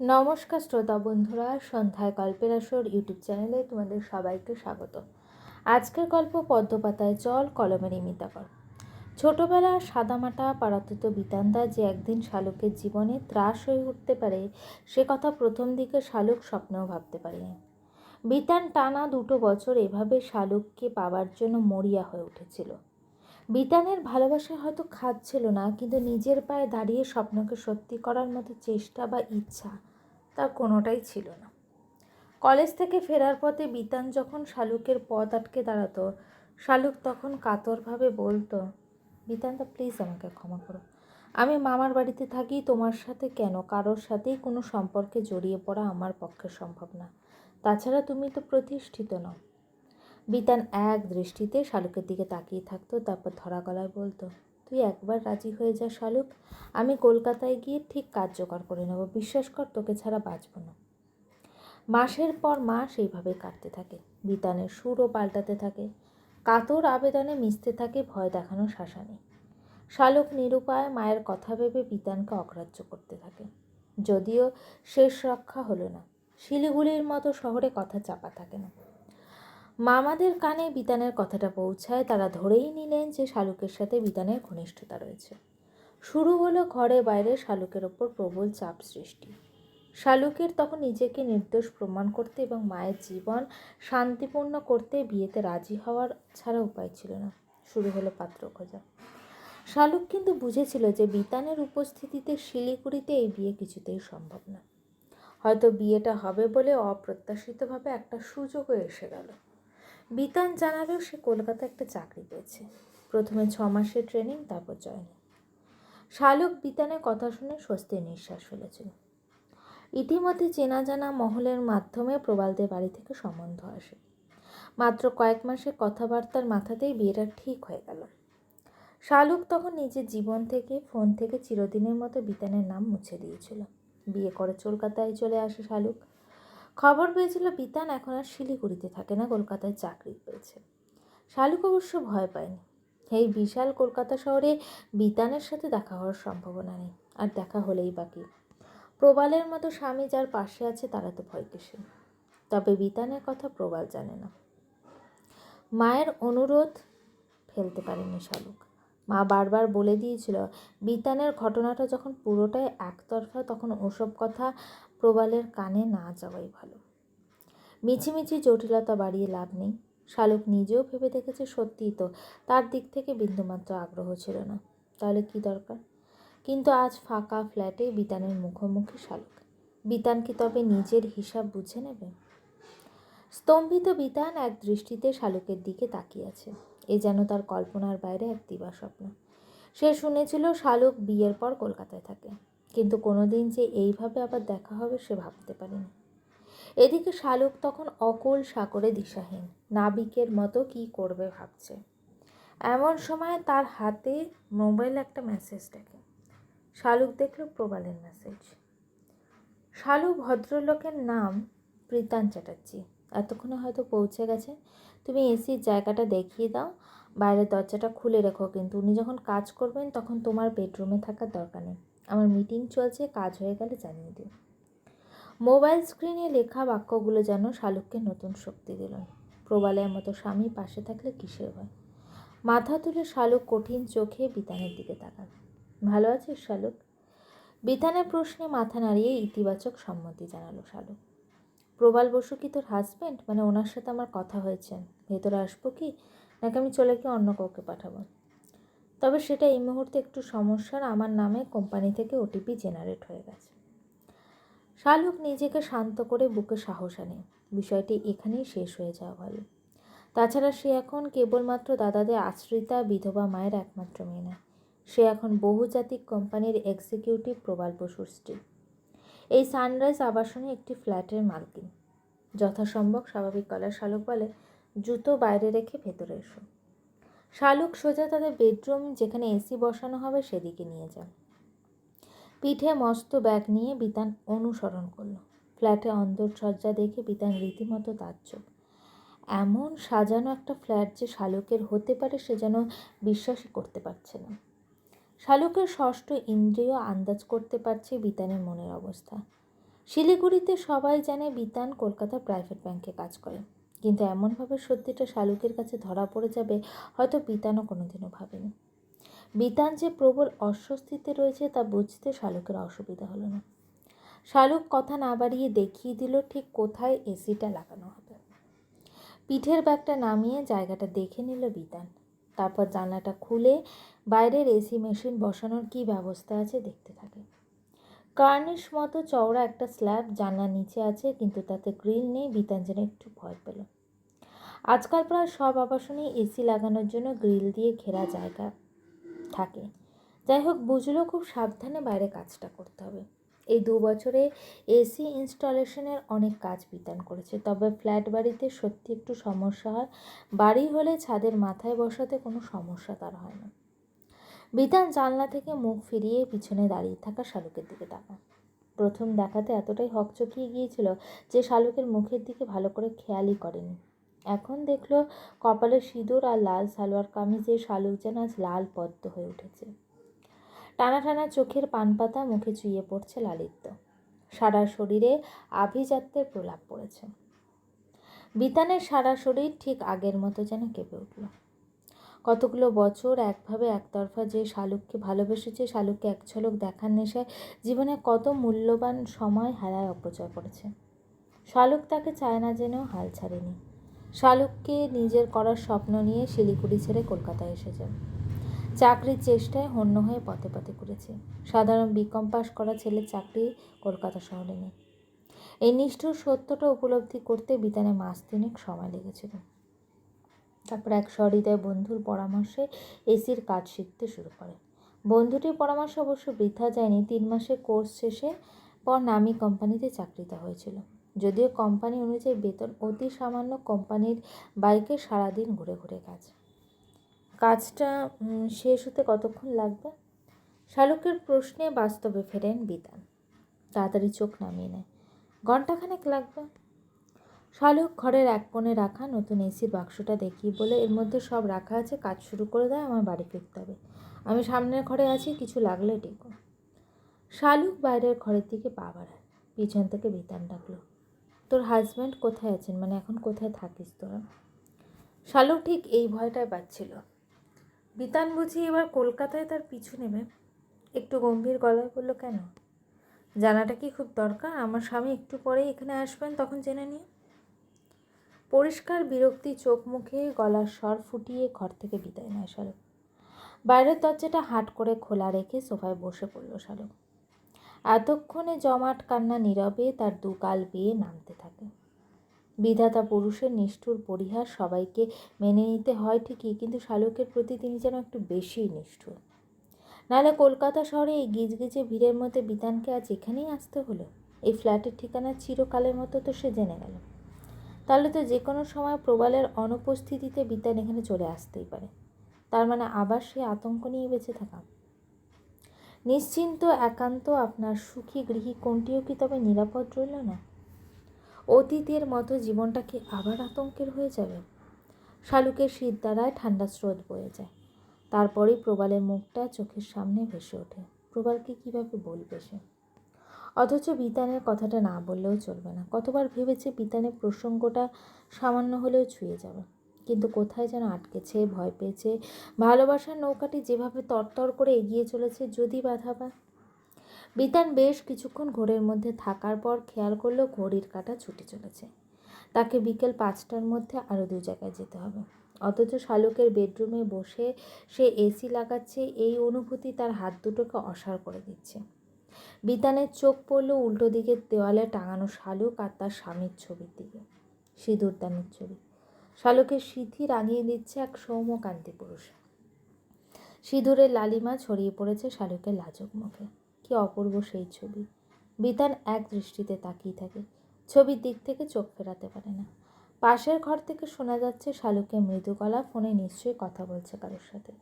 নমস্কার শ্রোতা বন্ধুরা, সন্ধ্যায় গল্পের আসর ইউটিউব চ্যানেলে তোমাদের সবাইকে স্বাগত। আজকের গল্প পদ্মপাতায় জল কলমের ইমিতাকর ছোটোবেলার সাদামাটা পাড়াতুতো বিতান্দা যে একদিন শালুকের জীবনে ত্রাস হয়ে উঠতে পারে, সে কথা প্রথম দিকে শালুক স্বপ্নেও ভাবতে পারেনি। বিতান টানা দুটো বছর এভাবে শালুককে পাওয়ার জন্য মরিয়া হয়ে উঠেছিল। বিতানের ভালোবাসা হয়তো খাচ্ছিল না, কিন্তু নিজের পায়ে দাঁড়িয়ে স্বপ্নকে সত্যি করার মতো চেষ্টা বা ইচ্ছা তার কোনোটাই ছিল না। কলেজ থেকে ফেরার পথে বিতান যখন শালুকের পথ আটকে দাঁড়াতো, শালুক তখন কাতরভাবে বলতো বিতানদা প্লিজ আমাকে ক্ষমা করো। আমি মামার বাড়িতে থাকি, তোমার সাথে কেন? কারোর সাথেই কোনো সম্পর্কে জড়িয়ে পড়া আমার পক্ষে সম্ভব না। তাছাড়া তুমি তো প্রতিষ্ঠিত নও। বিতান এক দৃষ্টিতে শালুকের দিকে তাকিয়ে থাকতো, তারপর ধরা গলায় বলতো তুই একবার রাজি হয়ে যা, শালুক। আমি কলকাতায় গিয়ে ঠিক কার্যকর করে নেব। বিশ্বাস কর, তোকে ছাড়া বাঁচব না। মাসের পর মাস এইভাবে কাটতে থাকে। বিতানের সুরও পাল্টাতে থাকে। কাতর আবেদনে মিশতে থাকে, ভয় দেখানো শাসানি। শালুক নিরুপায় মায়ের কথা ভেবে বিতানকে অগ্রাহ্য করতে থাকে। যদিও শেষ রক্ষা হলো না। শিলিগুড়ির মতো শহরে কথা চাপা থাকে না। মামাদের কানে বিতানের কথাটা পৌঁছায় তারা ধরেই নিলেন যে শালুকের সাথে বিতানের ঘনিষ্ঠতা রয়েছে। শুরু হলো ঘরে বাইরে শালুকের ওপর প্রবল চাপ সৃষ্টি। শালুকের তখন নিজেকে নির্দোষ প্রমাণ করতে এবং মায়ের জীবন শান্তিপূর্ণ করতে বিয়েতে রাজি হওয়ার ছাড়া উপায় ছিল না। শুরু হলো পাত্র খোঁজা। শালুক কিন্তু বুঝেছিল যে বিতানের উপস্থিতিতে শিলিগুড়িতে এই বিয়ে কিছুতেই সম্ভব না। হয়তো বিয়েটা হবে বলে অপ্রত্যাশিতভাবে একটা সুযোগও এসে গেল। বিতান জানালো সে কলকাতা একটা চাকরি পেয়েছে। প্রথমে ছ মাসের ট্রেনিং তারপর জয়েন শালুক বিতানের কথা শুনে স্বস্তির নিঃশ্বাস ফেলেছিল। ইতিমধ্যে চেনা জানা মহলের মাধ্যমে প্রবালদের বাড়ি থেকে সম্বন্ধ আসে। মাত্র কয়েক মাসের কথাবার্তার মাথাতেই বিয়েটা ঠিক হয়ে গেল। শালুক তখন নিজের জীবন থেকে ফোন থেকে চিরদিনের মতো বিতানের নাম মুছে দিয়েছিল। বিয়ে করে কলকাতায় চলে আসে শালুক। খবর পেয়েছিল বিতান এখন আর শিলিগুড়িতে থাকে না, কলকাতায় চাকরি পেয়েছে। শালুক অবশ্য ভয় পায়নি। এই বিশাল কলকাতা শহরে বিতানের সাথে দেখা হওয়ার সম্ভাবনা নেই, আর দেখা হলেই বাকি প্রবালের মতো স্বামী যার পাশে আছে, তারা তো ভয় কিসে। তবে বিতানের কথা প্রবাল জানে না। মায়ের অনুরোধ ফেলতে পারেনি শালুক। মা বারবার বলে দিয়েছিল বিতানের ঘটনাটা যখন পুরোটাই একতরফা, তখন ওসব কথা প্রবালের কানে না যাওয়াই ভালো। মিছিমিছি জটিলতা বাড়িয়ে লাভ নেই। শালুক নিজেও ভেবে দেখেছে সত্যিই তো তার দিক থেকে বিন্দুমাত্র আগ্রহ ছিল না। তাহলে কি দরকার? কিন্তু আজ ফাঁকা ফ্ল্যাটে বিতানের মুখোমুখি শালুক। বিতান কি তবে নিজের হিসাব বুঝে নেবে? স্তম্ভিত বিতান এক দৃষ্টিতে শালুকের দিকে তাকিয়ে আছে। এ যেন তার কল্পনার বাইরে এক দিবা স্বপ্ন সে শুনেছিল শালুক বিয়ের পর কলকাতায় থাকে। কিন্তু কোনোদিন যে এইভাবে আবার দেখা হবে সে ভাবতে পারেনি। এদিকে শালুক তখন অকল সাকরে দিশাহীন, নাবিকের মতো কি করবে ভাবছে। এমন সময় তার হাতে মোবাইল একটা মেসেজ দেখে। শালুক দেখল প্রবালের মেসেজ শালু ভদ্রলোকের নাম প্রীতান চ্যাটার্জি। এতক্ষণে হয়তো পৌঁছে গেছে। তুমি এসির জায়গাটা দেখিয়ে দাও। বাইরের দরজাটা খুলে রেখো, কিন্তু উনি যখন কাজ করবেন তখন তোমার বেডরুমে থাকার দরকার নেই। আমার মিটিং চলছে, কাজ হয়ে গেলে জানিয়ে দিও। মোবাইল স্ক্রিনে লেখা বাক্যগুলো যেন শালুককে নতুন শক্তি দিল। প্রবালের মতো স্বামী পাশে থাকলে কিসের ভয়? মাথা তুলে শালুক কঠিন চোখে বিতানের দিকে তাকান ভালো আছিস শালুক? বিতানের প্রশ্নে মাথা নাড়িয়ে ইতিবাচক সম্মতি জানালো শালুক। প্রবাল বসু কি তোর হাজব্যান্ড মানে ওনার সাথে আমার কথা হয়েছে। ভেতরে আসব কি? নাকি আমি চলে গিয়ে অন্য কাউকে পাঠাবো? তবে সেটা এই মুহূর্তে একটু সমস্যার আমার নামে কোম্পানি থেকে ওটিপি জেনারেট হয়ে গেছে। শালুক নিজেকে শান্ত করে বুকে সাহস আনে। বিষয়টি এখানেই শেষ হয়ে যাওয়া ভালো। তাছাড়া সে এখন কেবলমাত্র দাদাদের আশ্রিতা, বিধবা, মায়ের একমাত্র মেয়ে নয়। সে এখন বহুজাতিক কোম্পানির এক্সিকিউটিভ প্রবাল স্ত্রী। এই সানরাইজ আবাসনে একটি ফ্ল্যাটের মালকিন। যথাসম্ভব স্বাভাবিক গলার শালুক বলে, জুতো বাইরে রেখে ভেতরে এসো। শালুক সোজা তাদের বেডরুম যেখানে এসি বসানো হবে সেদিকে নিয়ে যান পিঠে মস্ত ব্যাগ নিয়ে বিতান অনুসরণ করল। ফ্ল্যাটে অন্দরসজ্জা দেখে বিতান রীতিমতো তাজ্জব। এমন সাজানো একটা ফ্ল্যাট যে শালুকের হতে পারে সে যেন বিশ্বাসই করতে পারছে না। শালুকের ষষ্ঠ ইন্দ্রিয় আন্দাজ করতে পারছে বিতানের মনের অবস্থা। শিলিগুড়িতে সবাই জানে বিতান কলকাতা প্রাইভেট ব্যাংকে কাজ করে। কিন্তু এমনভাবে সত্যিটা শালুকের কাছে ধরা পড়ে যাবে, হয়তো বিতানও কোনোদিনও ভাবেনি। বিতান যে প্রবল অস্বস্তিতে রয়েছে তা বুঝতে শালুকের অসুবিধা হলো না। শালুক কথা না বাড়িয়ে দেখিয়ে দিল ঠিক কোথায় এসিটা লাগানো হবে। পিঠের ব্যাগটা নামিয়ে জায়গাটা দেখে নিল বিতান। তারপর জানলাটা খুলে বাইরের এসি মেশিন বসানোর কী ব্যবস্থা আছে দেখতে থাকে। কার্নিশ মতো চওড়া একটা স্ল্যাব জানলার নিচে আছে, কিন্তু তাতে গ্রিল নেই বিতাঞ্জনে একটু ভয় পেল। আজকাল প্রায় সব আবাসনেই এসি লাগানোর জন্য গ্রিল দিয়ে ঘেরা জায়গা থাকে। যাই হোক, বুঝলো খুব সাবধানে বাইরে কাজটা করতে হবে। এই দু বছরে এসি ইনস্টলেশনের অনেক কাজ বিতান করেছে, তবে ফ্ল্যাট বাড়িতে সত্যি একটু সমস্যা হয়। বাড়ি হলে ছাদের মাথায় বসাতে কোনো সমস্যা তার হয় না। বিতান জানলা থেকে মুখ ফিরিয়ে পিছনে দাঁড়িয়ে থাকা শালুকের দিকে তাকায় প্রথম দেখাতে এতটাই হকচকিয়ে গিয়েছিল যে শালুকের মুখের দিকে ভালো করে খেয়ালই করেনি। এখন দেখল কপালে সিঁদুর আর লাল সালোয়ার কামিজে শালুক যেন আজ লাল পদ্ম হয়ে উঠেছে। টানা টানা চোখের পানপাতা মুখে চুইয়ে পড়ছে লালিত্য। সারা শরীরে আভিজাত্যের প্রলাপ পড়েছে। বিতানের সারা শরীর ঠিক আগের মতো যেন কেঁপে উঠল। কতগুলো বছর একভাবে একতরফা যে শালুককে ভালোবেসেছে, শালুককে এক ঝলক দেখার নেশায় জীবনে কত মূল্যবান সময় হারায় অপচয় করেছে। শালুক তাকে চায় না জেনেও হাল ছাড়েনি। শালুককে নিজের করার স্বপ্ন নিয়ে শিলিগুড়ি ছেড়ে কলকাতায় এসেছে চাকরির চেষ্টায় হন্য হয়ে পথে পথে ঘুরেছে। সাধারণ বিকম পাস করা ছেলের চাকরি কলকাতা শহরে নেই। এই নিষ্ঠুর সত্যটা উপলব্ধি করতে বিতানে মাস তিনেক সময় লেগেছিল। তারপর এক সহৃদয় বন্ধুর পরামর্শে এসির কাজ শিখতে শুরু করে। বন্ধুটির পরামর্শ অবশ্য বৃথা যায়নি। তিন মাসের কোর্স শেষে পর নামি কোম্পানিতে চাকরিতে হয়েছিল। যদিও কোম্পানি অনুযায়ী বেতন অতি সামান্য কোম্পানির বাইকে সারাদিন ঘুরে ঘুরে কাজ। কাজটা শেষ হতে কতক্ষণ লাগবে? শালুকের প্রশ্নে বাস্তবে ফেরেন বিতান। তাড়াতাড়ি চোখ নামিয়ে নেয়। ঘন্টাখানেক লাগবে? শালুক ঘরের এক কোণে রাখা নতুন এসির বাক্সটা দেখি বলে এর মধ্যে সব রাখা আছে, কাজ শুরু করে দেয় আমার বাড়ি ফিরতে হবে। আমি সামনের ঘরে আছি, কিছু লাগলে ডেকো। শালুক বাইরের ঘরের দিকে পা বাড়ায়, পিছন থেকে বিতান ডাকলো, তোর হাজব্যান্ড কোথায় আছেন? মানে এখন কোথায় থাকিস তোরা? শালুক ঠিক এই ভয়টাই পাচ্ছিল। বিতান বুঝি এবার কলকাতায় তার পিছু নেবে একটু গম্ভীর গলায় বলল, কেন? জানাটা কি খুব দরকার? আমার স্বামী একটু পরেই এখানে আসবেন, তখন জেনে নিয়ে পরিষ্কার বিরক্তি চোখ মুখে গলার স্বর ফুটিয়ে ঘর থেকে বিদায় নেয় শালুক। বাইরের দরজাটা হাট করে খোলা রেখে সোফায় বসে পড়ল শালুক। এতক্ষণে জমাট কান্না নীরবে তার দুকাল বেয়ে নামতে থাকে। বিধাতা পুরুষের নিষ্ঠুর পরিহার সবাইকে মেনে নিতে হয় ঠিকই, কিন্তু শালুকের প্রতি তিনি যেন একটু বেশিই নিষ্ঠুর। নাহলে কলকাতা শহরে এই গিজগিজে ভিড়ের মধ্যে বিতানকে আজ এখানেই আসতে হলো? এই ফ্ল্যাটের ঠিকানা চিরকালের মতো তো সে জেনে গেল। তাহলে তো যে কোনো সময় প্রবালের অনুপস্থিতিতে বিদ্যান এখানে চলে আসতেই পারে। তার মানে আবার সে আতঙ্ক নিয়ে বেঁচে থাকা। নিশ্চিন্ত, একান্ত আপনার সুখী গৃহী কোনটিও কি তবে নিরাপদ রইল না? অতীতের মতো জীবনটা কি আবার আতঙ্কের হয়ে যাবে? শালুকের শীত দ্বারায় ঠান্ডা স্রোত বয়ে যায়। তারপরেই প্রবালের মুখটা চোখের সামনে ভেসে ওঠে। প্রবালকে কীভাবে বলবে সে? অথচ বিতানের কথাটা না বললেও চলবে না। কতবার ভেবেছে বিতানের প্রসঙ্গটা সামান্য হলেও ছুঁয়ে যাবে। কিন্তু কোথায় যেন আটকেছে, ভয় পেয়েছে, ভালোবাসার নৌকাটি যেভাবে তরতর করে এগিয়ে চলেছে, যদি বাধা পায়? বিতান বেশ কিছুক্ষণ ঘোরের মধ্যে থাকার পর খেয়াল করল ঘড়ির কাটা ছুটে চলেছে। তাকে বিকেল পাঁচটার মধ্যে আরও দু জায়গায় যেতে হবে। অথচ শালুকের বেডরুমে বসে সে এসি লাগাচ্ছে, এই অনুভূতি তার হাত দুটোকে অসার করে দিচ্ছে। বিতানের চোখ পড়ল উল্টো দিকের দেওয়ালে টাঙানো শালুক আর তার স্বামীর ছবির দিকে। সিঁদুরদানের ছবি। শালুকের সিঁথি রাঙিয়ে দিচ্ছে এক সৌম্যকান্তি পুরুষ। সিঁদুরের লালিমা ছড়িয়ে পড়েছে শালুকের লাজক মুখে। কি অপূর্ব সেই ছবি। বিতান এক দৃষ্টিতে তাকিয়ে থাকে। ছবির দিক থেকে চোখ ফেরাতে পারে না। পাশের ঘর থেকে শোনা যাচ্ছে শালুকের মৃদু গলা, ফোনে নিশ্চয়ই কথা বলছে কারোর সাথে।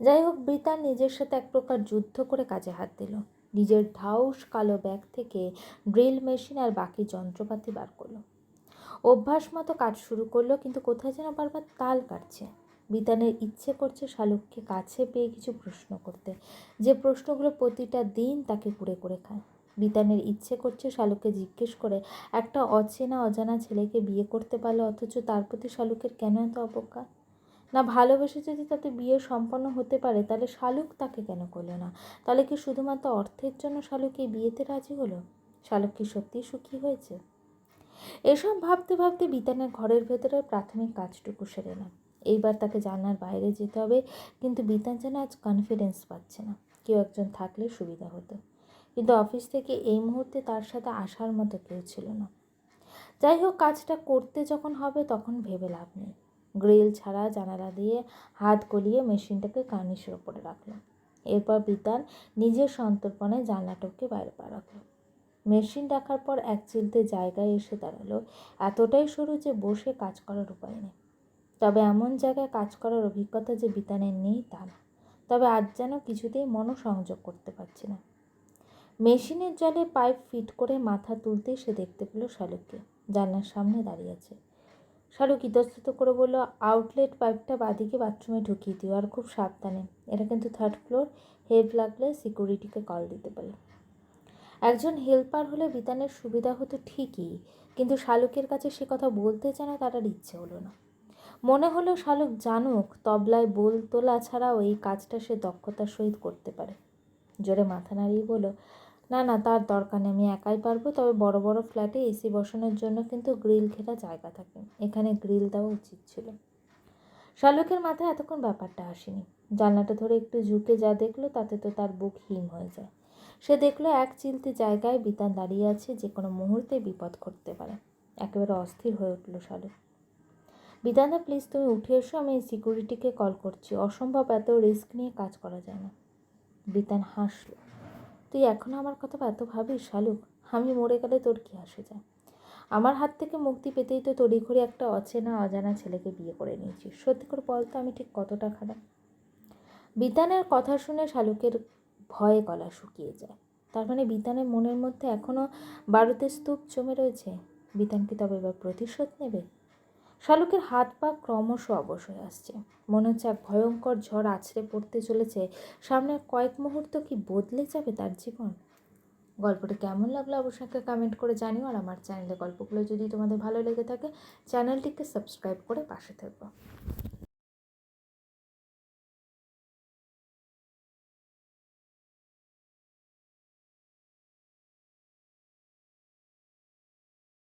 যাই হোক, বিতান নিজের সাথে এক প্রকার যুদ্ধ করে কাজে হাত দিল। নিজের ঢাউস কালো ব্যাগ থেকে ড্রিল মেশিন আর বাকি যন্ত্রপাতি বার করল। অভ্যাস মতো কাজ শুরু করল, কিন্তু কোথায় যেন বারবার তাল কাটছে। বিতানের ইচ্ছে করছে শালুককে কাছে পেয়ে কিছু প্রশ্ন করতে। যে প্রশ্নগুলো প্রতিটা দিন তাকে কুড়ে করে খায়। বিতানের ইচ্ছে করছে শালুককে জিজ্ঞেস করে, একটা অচেনা অজানা ছেলেকে বিয়ে করতে পারল, অথচ তার প্রতি শালুকের কেন এত অবজ্ঞা না ভালোবেসে যদি তাতে বিয়ে সম্পন্ন হতে পারে, তাহলে শালুক তাকে কেন করল না? তাহলে কি শুধুমাত্র অর্থের জন্য শালুক এই বিয়েতে রাজি হলো? শালুক কি সত্যিই সুখী হয়েছে? এসব ভাবতে ভাবতে বিতানের ঘরের ভেতরে প্রাথমিক কাজটুকু সেরে না। এইবার তাকে জানার বাইরে যেতে হবে, কিন্তু বিতান যেন আজ কনফিডেন্স পাচ্ছে না। কেউ একজন থাকলে সুবিধা হতো। কিন্তু অফিস থেকে এই মুহূর্তে তার সাথে আসার মতো কেউ ছিল না। যাই হোক, কাজটা করতে যখন হবে, তখন ভেবে লাভ নেই। গ্রিল ছাড়া জানালা দিয়ে হাত গলিয়ে মেশিনটাকে কার্নিশের ওপরে রাখল। এরপর বিতান নিজের সন্তর্পণে জানলাটকে বাইরে পা রাখল। মেশিন রাখার পর এক চিলতে জায়গায় এসে দাঁড়াল। এতটাই সরু যে বসে কাজ করার উপায় নেই। তবে এমন জায়গায় কাজ করার অভিজ্ঞতা যে বিতানের নেই তা না। তবে আজ যেন কিছুতেই মনোসংযোগ করতে পারছি না। মেশিনের জলে পাইপ ফিট করে মাথা তুলতেই সে দেখতে পেল শালুককে। জানলার সামনে দাঁড়িয়ে আছে। শালুক ইতস্তত করে বলল, আউটলেট পাইপটা বাদিকে বাথরুমে ঢুকিয়ে দিও, আর খুব সাবধানে এটা কিন্তু থার্ড ফ্লোর হেল্প লাগলে সিকিউরিটিকে কল দিতে পারে। একজন হেল্পার হলে বিতানের সুবিধা হতো ঠিকই, কিন্তু শালুকের কাছে সে কথা বলতে যেন তার আর ইচ্ছে হলো না। মনে হলো শালুক জানুক, তবলায় বোল তোলা ছাড়াও এই কাজটা সে দক্ষতার সহিত করতে পারে। জোরে মাথা নাড়িয়ে বলল না না, তার দরকার নেই, আমি একাই পারব। তবে বড় বড় ফ্ল্যাটে এসি বসানোর জন্য কিন্তু গ্রিল ঘেরা জায়গা থাকে। এখানে গ্রিল দেওয়া উচিত ছিল। শালুকের মাথায় এতক্ষণ ব্যাপারটা আসেনি। জানলাটা ধরে একটু ঝুঁকে যা দেখল, তাতে তো তার বুক হিম হয়ে যায়। সে দেখল এক চিলতে জায়গায় বিতান দাঁড়িয়ে আছে, যে কোনো মুহূর্তে বিপদ ঘটতে পারে। একেবারে অস্থির হয়ে উঠল শালুক। বিতানদা প্লিজ তুমি উঠে এসো, আমি সিকিউরিটিকে কল করছি। অসম্ভব, এত রিস্ক নিয়ে কাজ করা যায় না। বিতান হাসলো। তুই এখনও আমার কথা এত ভাবিস শালুক আমি মরে গেলে তোর কী আসে যায়? আমার হাত থেকে মুক্তি পেতেই তো তড়িঘড়ি একটা অচেনা, অজানা ছেলেকে বিয়ে করে নিয়েছিস সত্যি করে বল তো আমি ঠিক কতটা খারাপ? বিতানের কথা শুনে শালুকের ভয়ে গলা শুকিয়ে যায়। তার মানে বিতানের মনের মধ্যে এখনও বারুদের স্তূপ জমে রয়েছে? বিতান কি তবে এবার প্রতিশোধ নেবে? শালুকের হাত পা ক্রমশ অবশ হয়ে আসছে। মনে হচ্ছে এক ভয়ঙ্কর ঝড় আছড়ে পড়তে চলেছে। সামনে কয়েক মুহূর্ত কি বদলে যাবে তার জীবন? গল্পটা কেমন লাগল অবশ্যই একটা কমেন্ট করে জানিও আর আমার চ্যানেলে গল্পগুলো যদি তোমাদের ভালো লেগে থাকে চ্যানেলটিকে সাবস্ক্রাইব করে পাশে থাকব